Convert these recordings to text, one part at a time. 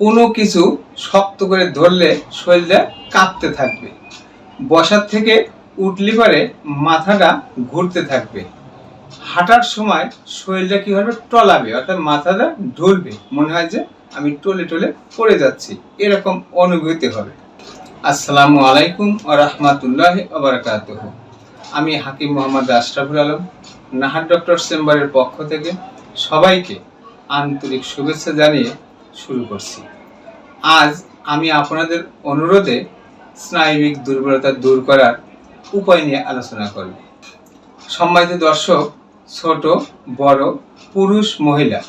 কোনো কিছু শক্ত করে ধরলে শরীরটা কাঁপতে থাকবে। বসার থেকে উঠলি পরে মাথাটা ঘুরতে থাকবে। হাঁটার সময় শরীরটা কি হবে? টলাবে, অর্থাৎ মাথাটা ঢুলবে। মনে হয় যে আমি টলে টলে পড়ে যাচ্ছি। এরকম অনুভূতি হবে। আসসালামু আলাইকুম ও রহমতুল্লাহ আবরকাতহ আমি হাকিম মোহাম্মদ আশরাফুল আলম, নাহার ডক্টর চেম্বারের পক্ষ থেকে সবাইকে আন্তরিক শুভেচ্ছা জানিয়ে শুরু করছি। আজ আমি আপনাদের অনুরোধে স্নায়বিক দুর্বলতা দূর করার উপায় নিয়ে আলোচনা করব। সম্মানিত দর্শক, ছোট, বড়, পুরুষ, মহিলা,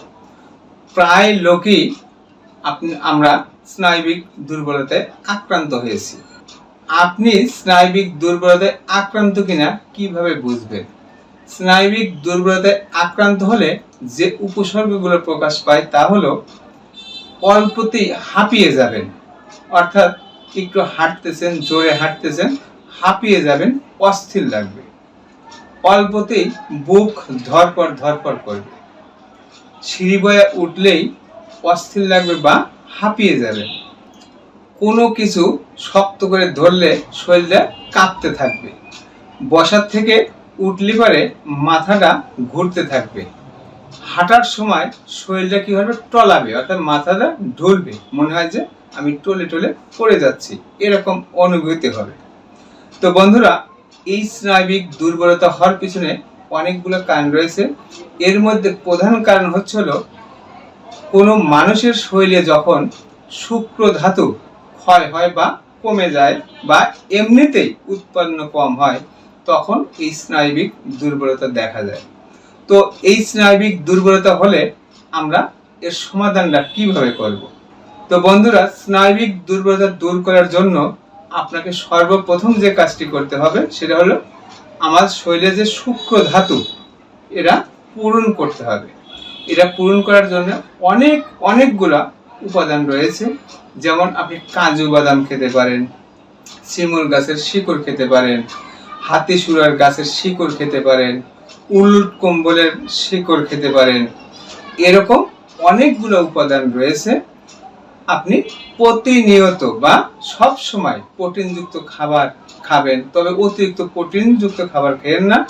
প্রায় লোকই আপনি, আমরা স্নায়বিক দুর্বলতায় আক্রান্ত হয়েছি। আপনি স্নায়বিক দুর্বলতায় আক্রান্ত কিনা কীভাবে বুঝবেন? স্নায়বিক দুর্বলতায় আক্রান্ত হলে যে উপসর্গগুলো প্রকাশ পায় তা হলো অল্পতেই হাঁপিয়ে যাবেন। অর্থাৎ একটু হাঁটতেছেন, জোরে হাঁটতেছেন, হাঁপিয়ে যাবেন, অস্থির লাগবে। অল্পতেই বুক ধরপর ধরপর করবে। সিঁড়ি বয়ে উঠলেই অস্থির লাগবে বা হাঁপিয়ে যাবে। কোনো কিছু শক্ত করে ধরলে শরীরটা কাঁপতে থাকবে। বসার থেকে উঠলি পরে মাথাটা ঘুরতে থাকবে। হাঁটার সময় শরীরটা কি হবে টলাবে, অর্থাৎ মাথাটা ঢুলবে। মনে হয় যে আমি টলে টলে পড়ে যাচ্ছি। এরকম অনুভূতি হবে। তো বন্ধুরা, এই স্নায়বিক দুর্বলতা হওয়ার পিছনে অনেকগুলো কারণ রয়েছে। এর মধ্যে প্রধান কারণ হচ্ছে হলো, কোনো মানুষের শরীরে যখন শুক্র ধাতু ক্ষয় হয় বা কমে যায় বা এমনিতেই উৎপন্ন কম হয়, তখন এই স্নায়বিক দুর্বলতা দেখা যায়। তো এই স্নায়বিক দুর্বলতা হলে আমরা এর সমাধানটা কীভাবে করব? তো বন্ধুরা, স্নায়বিক দুর্বলতা দূর করার জন্য আপনাকে সর্বপ্রথম যে কাজটি করতে হবে সেটা হলো আমার শরীরে যে শুক্র ধাতু এরা পূরণ করতে হবে। এটা পূরণ করার জন্য অনেক, অনেকগুলা উপাদান রয়েছে। যেমন আপনি কাজু বাদাম খেতে পারেন, শিমুল গাছের শিকড় খেতে পারেন, হাতি সুরার গাছের শিকড় খেতে পারেন উল্লুট কম্বলের শিকড় খেতে পারেন। এরকম অনেকগুলো উপাদান রয়েছে। আপনি প্রতিনিয়ত বা সব সময় প্রোটিনযুক্ত খাবার খাবেন, তবে অতিরিক্ত প্রোটিনযুক্ত খাবার খেয়েন না।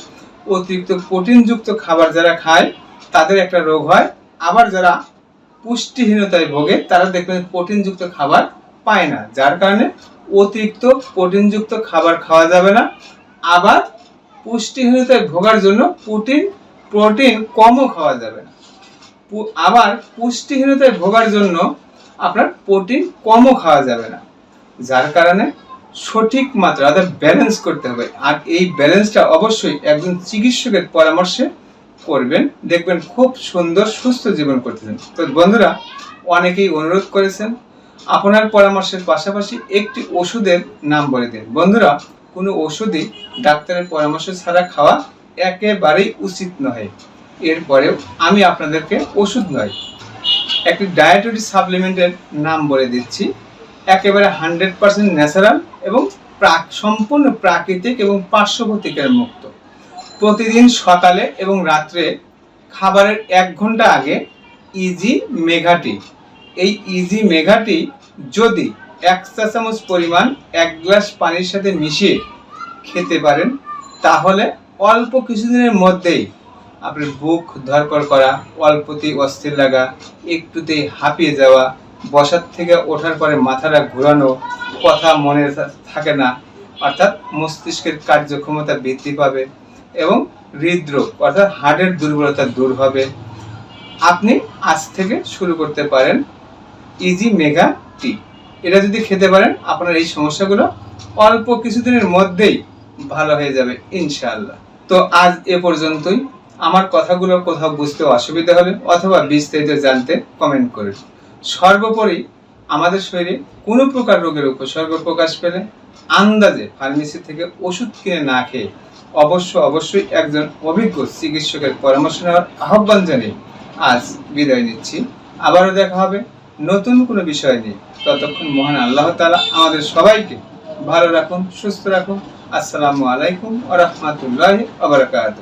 অতিরিক্ত প্রোটিনযুক্ত খাবার যারা খায়, তাদের একটা রোগ হয়। আবার যারা পুষ্টিহীনতায় ভোগে, তারা দেখবেন প্রোটিনযুক্ত খাবার পায় না। যার কারণে অতিরিক্ত প্রোটিনযুক্ত খাবার খাওয়া যাবে না। আবার পুষ্টিহীনতায় ভোগার জন্য প্রোটিন প্রোটিন কমও খাওয়া যাবে না। আবার পুষ্টিহীনতায় ভোগার জন্য আপনার প্রোটিন কমও খাওয়া যাবে না। যার কারণে সঠিক মাত্রা, অর্থাৎ ব্যালেন্স করতে হবে। আর এই ব্যালেন্সটা অবশ্যই একজন চিকিৎসকের পরামর্শে করবেন। দেখবেন খুব সুন্দর, সুস্থ জীবন করতেছেন। তো বন্ধুরা, অনেকেই অনুরোধ করেছেন, আপনার পরামর্শের পাশাপাশি একটি ওষুধের নাম বলে দিন। বন্ধুরা কোনো ওষুধই ডাক্তারের পরামর্শ ছাড়া খাওয়া একেবারেই উচিত নয় এরপরেও আমি আপনাদেরকে ওষুধ নয়, একটি ডায়েটরি সাপ্লিমেন্টের নাম বলে দিচ্ছি। একেবারে হান্ড্রেড পার্সেন্ট ন্যাচারাল এবং প্রাক, সম্পূর্ণ প্রাকৃতিক এবং পার্শ্ব প্রতিকার মুক্ত। প্রতিদিন সকালে এবং রাত্রে খাবারের এক ঘণ্টা আগে ইজি মেঘাটি এই ইজি মেঘাটি যদি এক চা চামচ পরিমাণ এক গ্লাস পানির সাথে মিশিয়ে খেতে পারেন। তাহলে অল্প কিছুদিনের মধ্যেই আপনার বুক ধরপড় করা অল্পতেই অস্থির লাগা একটুতেই হাঁপিয়ে যাওয়া, বসার থেকে ওঠার পরে মাথাটা ঘোরানো কথা মনে থাকে না। অর্থাৎ মস্তিষ্কের কার্যক্ষমতা বৃদ্ধি পাবে এবং হৃদরোগ অর্থাৎ হার্টের দুর্বলতা দূর হবে। আপনি আজ থেকে শুরু করতে পারেন ইজি মেগা টি এটা যদি খেতে পারেন, আপনার এই সমস্যাগুলো অল্প কিছুদিনের মধ্যেই ভালো হয়ে যাবে, ইনশাআল্লাহ। তো আজ এ পর্যন্তই। আমার কথাগুলো কোথাও বুঝতে অসুবিধা হলে অথবা বিস্তারিত জানতে কমেন্ট করুন সর্বোপরি আমাদের শরীরে কোনো প্রকার রোগের উপসর্গ প্রকাশ পেলে আন্দাজে ফার্মেসি থেকে ওষুধ কিনে না খেয়ে অবশ্য অবশ্যই একজন অভিজ্ঞ চিকিৎসকের পরামর্শ নেওয়ার আহ্বান জানিয়ে আজ বিদায় নিচ্ছি। আবারও দেখা হবে। নতুন কোনো বিষয় নেই। ততক্ষণ মহান আল্লাহ তালা আমাদের সবাইকে ভালো রাখুন, সুস্থ রাখুন। আসসালামু আলাইকুম আ রহমতুল্লাহ ওয়া বারাকাতুহু।